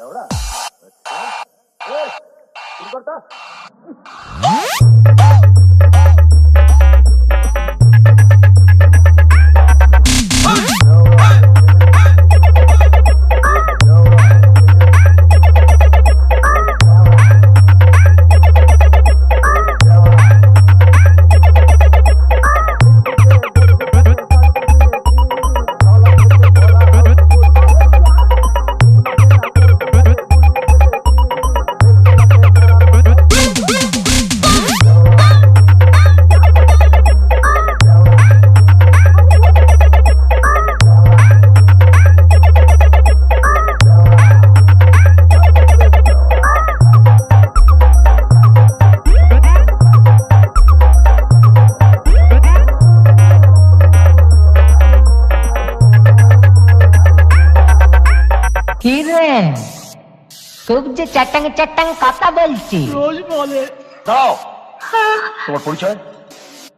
एवढा বলছেন খুব যে চাটাং চাটাং কথা বলছি। রোজ বলে। দাও। হ্যাঁ। তোমার পরিচয়?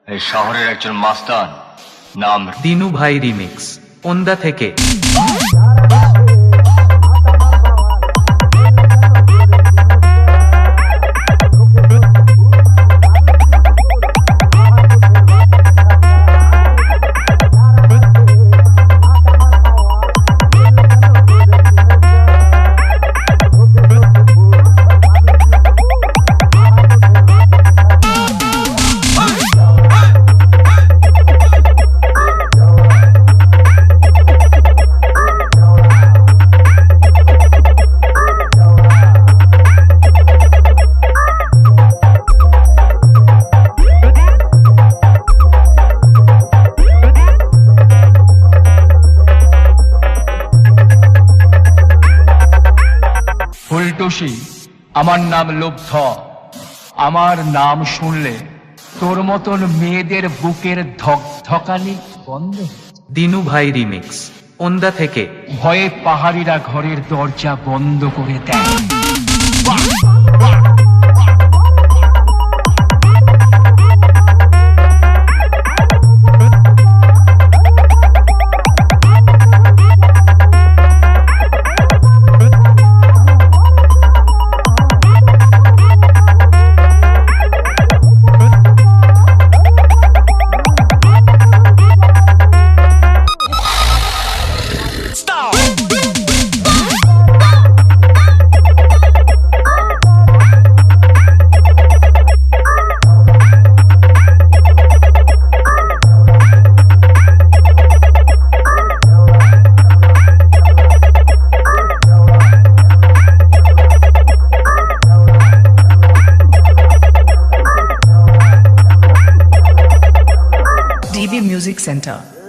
এই শহরের একজন মাস্টার নাম দিনু ভাই রিমিক্স ওন্দা থেকে। ফুলটুসি আমার নাম লুব্ধ। আমার নাম শুনলে তোর মতন মেয়েদের বুকের ধক ধকানি বন্ধ দিনু ভাই রিমিক্স ওন্দা থেকে। ভয়ে পাহাড়িরা ঘরের দরজা বন্ধ করে দেয়। DB Music Center.